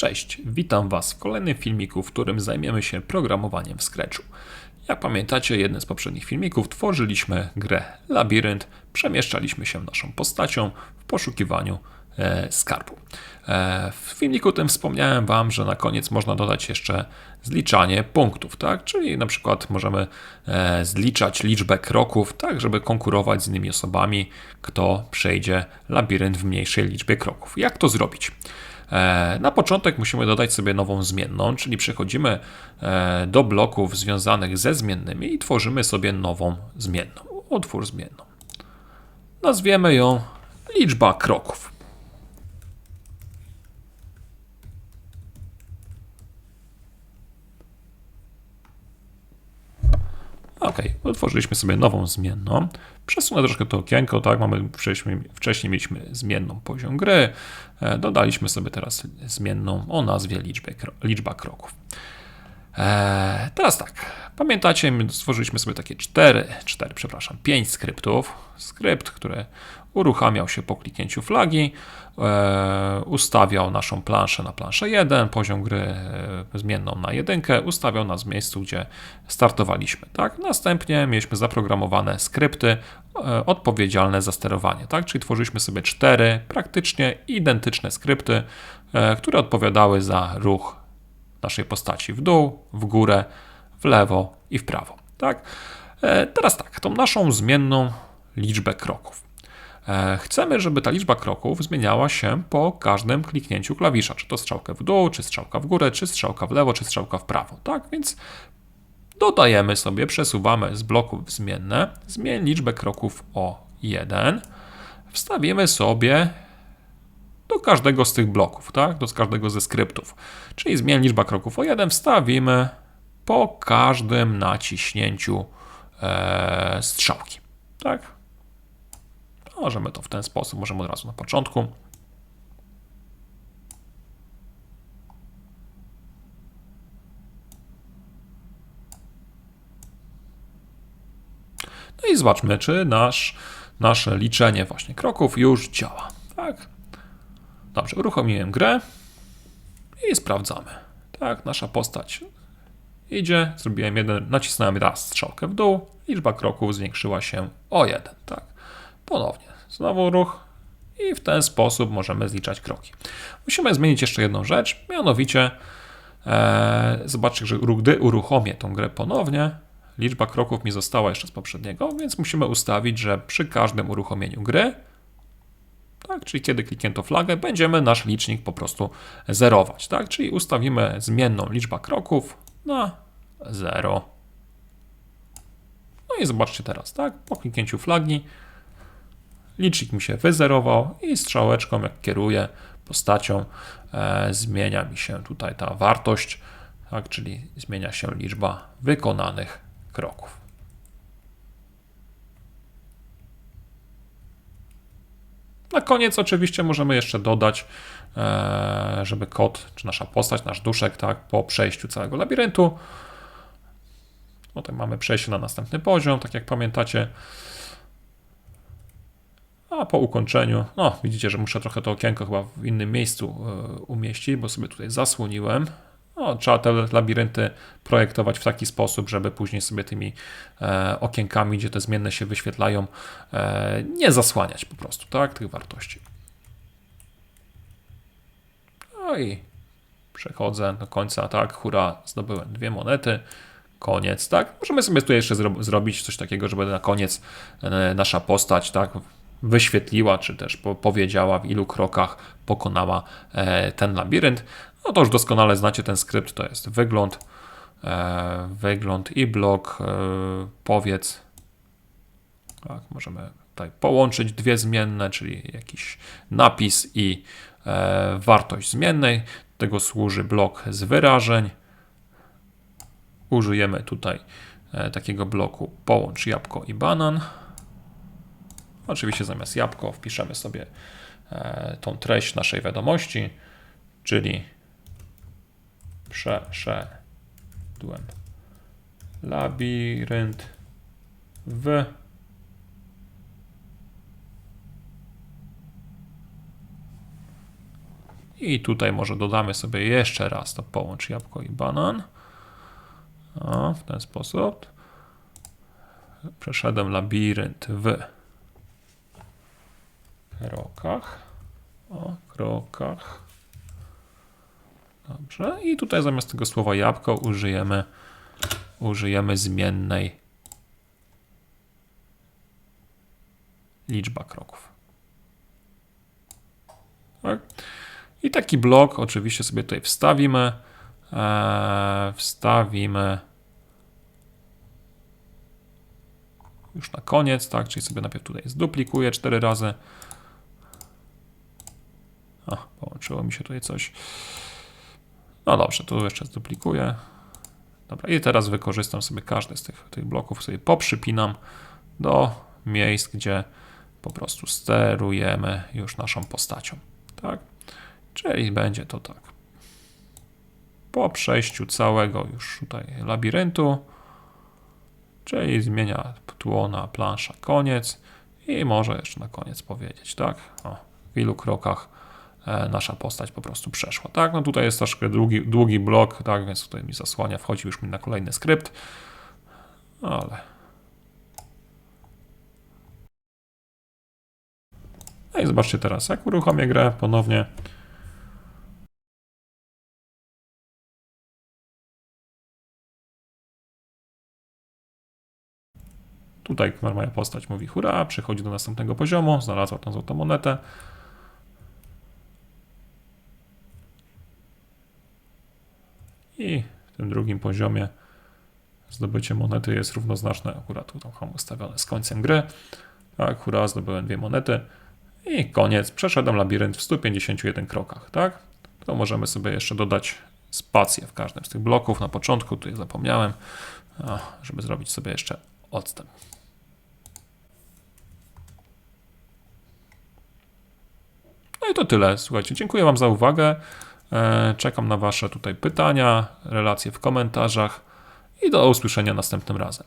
Cześć, witam Was w kolejnym filmiku, w którym zajmiemy się programowaniem w Scratchu. Jak pamiętacie, jeden z poprzednich filmików tworzyliśmy grę Labirynt, przemieszczaliśmy się naszą postacią w poszukiwaniu e, skarbu. E, w filmiku tym wspomniałem Wam, że na koniec można dodać jeszcze zliczanie punktów, tak? Czyli na przykład możemy e, zliczać liczbę kroków, tak, żeby konkurować z innymi osobami, kto przejdzie labirynt w mniejszej liczbie kroków. Jak to zrobić? E, na początek musimy dodać sobie nową zmienną, czyli przechodzimy e, do bloków związanych ze zmiennymi i tworzymy sobie nową zmienną. Utwór zmienną. Nazwiemy ją liczba kroków. Ok, utworzyliśmy sobie nową zmienną. Przesunę troszkę to okienko, tak, mamy wcześniej, mieliśmy zmienną poziom gry, e, dodaliśmy sobie teraz zmienną o nazwie liczby, liczba kroków. Eee, teraz tak, pamiętacie, stworzyliśmy sobie takie 4, 4, przepraszam, 5 skryptów. Skrypt, który uruchamiał się po kliknięciu flagi, e, ustawiał naszą planszę na planszę 1, poziom gry e, zmienną na 1, ustawiał nas w miejscu, gdzie startowaliśmy. Tak? Następnie mieliśmy zaprogramowane skrypty e, odpowiedzialne za sterowanie, tak? czyli tworzyliśmy sobie cztery praktycznie identyczne skrypty, e, które odpowiadały za ruch naszej postaci w dół, w górę, w lewo i w prawo. Tak? E, teraz tak, tą naszą zmienną liczbę kroków. E, chcemy, żeby ta liczba kroków zmieniała się po każdym kliknięciu klawisza, czy to strzałkę w dół, czy strzałka w górę, czy strzałka w lewo, czy strzałka w prawo. Tak więc dodajemy sobie, przesuwamy z bloków zmienne, zmień liczbę kroków o 1, wstawimy sobie do każdego z tych bloków, tak? do każdego ze skryptów. Czyli zmień liczba kroków o 1, wstawimy po każdym naciśnięciu e, strzałki. Tak? Możemy to w ten sposób, możemy od razu na początku. No i zobaczmy, czy nasz, nasze liczenie właśnie kroków już działa. Tak. Dobrze, uruchomiłem grę i sprawdzamy. Tak, nasza postać idzie, zrobiłem jeden, nacisnąłem raz strzałkę w dół, liczba kroków zwiększyła się o jeden. Tak, ponownie, znowu ruch i w ten sposób możemy zliczać kroki. Musimy zmienić jeszcze jedną rzecz, mianowicie e, zobaczcie, że gdy uruchomię tą grę ponownie, liczba kroków mi została jeszcze z poprzedniego, więc musimy ustawić, że przy każdym uruchomieniu gry tak? Czyli kiedy kliknięto flagę, będziemy nasz licznik po prostu zerować. Tak? Czyli ustawimy zmienną liczbę kroków na 0. No i zobaczcie teraz, tak? Po kliknięciu flagi licznik mi się wyzerował i strzałeczką, jak kieruję postacią, e, zmienia mi się tutaj ta wartość, tak? czyli zmienia się liczba wykonanych kroków. Na koniec oczywiście możemy jeszcze dodać, e, żeby kod, czy nasza postać, nasz duszek, tak, po przejściu całego labiryntu, tutaj mamy przejście na następny poziom, tak jak pamiętacie, a po ukończeniu, no widzicie, że muszę trochę to okienko chyba w innym miejscu e, umieścić, bo sobie tutaj zasłoniłem. No, trzeba te labirynty projektować w taki sposób, żeby później sobie tymi e, okienkami, gdzie te zmienne się wyświetlają, e, nie zasłaniać po prostu tak, tych wartości. No i przechodzę do końca, tak, hura, zdobyłem dwie monety, koniec, tak. Możemy sobie tutaj jeszcze zro zrobić coś takiego, żeby na koniec e, nasza postać, tak, wyświetliła, czy też po powiedziała, w ilu krokach pokonała e, ten labirynt. No to już doskonale znacie ten skrypt, to jest wygląd, e, wygląd i blok, e, powiedz. Tak, możemy tutaj połączyć dwie zmienne, czyli jakiś napis i e, wartość zmiennej. Tego służy blok z wyrażeń. Użyjemy tutaj e, takiego bloku połącz jabłko i banan. Oczywiście zamiast jabłko wpiszemy sobie e, tą treść naszej wiadomości, czyli przeszedłem labirynt w I tutaj może dodamy sobie jeszcze raz to połącz jabłko i banan. O, w ten sposób. Przeszedłem labirynt w krokach. O, krokach. Dobrze. I tutaj zamiast tego słowa jabłko użyjemy, użyjemy zmiennej liczba kroków. Tak. I taki blok oczywiście sobie tutaj wstawimy. Eee, wstawimy już na koniec, tak? Czyli sobie najpierw tutaj zduplikuję cztery razy. O, połączyło mi się tutaj coś. No dobrze, tu jeszcze zduplikuję. Dobra, i teraz wykorzystam sobie każdy z tych, tych bloków, sobie poprzypinam do miejsc, gdzie po prostu sterujemy już naszą postacią. Tak? Czyli będzie to tak. Po przejściu całego już tutaj labiryntu, czyli zmienia tło na plansza koniec i może jeszcze na koniec powiedzieć, tak? O, w ilu krokach nasza postać po prostu przeszła, tak? No tutaj jest troszkę długi, długi blok, tak? Więc tutaj mi zasłania, wchodzi już mi na kolejny skrypt, ale No i zobaczcie teraz, jak uruchomię grę ponownie. Tutaj moja postać mówi hurra, przechodzi do następnego poziomu, znalazła tą złotą monetę. I w tym drugim poziomie zdobycie monety jest równoznaczne, akurat tu mam ustawione z końcem gry. Tak, hurra, zdobyłem dwie monety. I koniec. Przeszedłem labirynt w 151 krokach, tak? To możemy sobie jeszcze dodać spację w każdym z tych bloków. Na początku tutaj zapomniałem, żeby zrobić sobie jeszcze odstęp. No i to tyle. Słuchajcie, dziękuję Wam za uwagę. E, czekam na Wasze tutaj pytania, relacje w komentarzach i do usłyszenia następnym razem.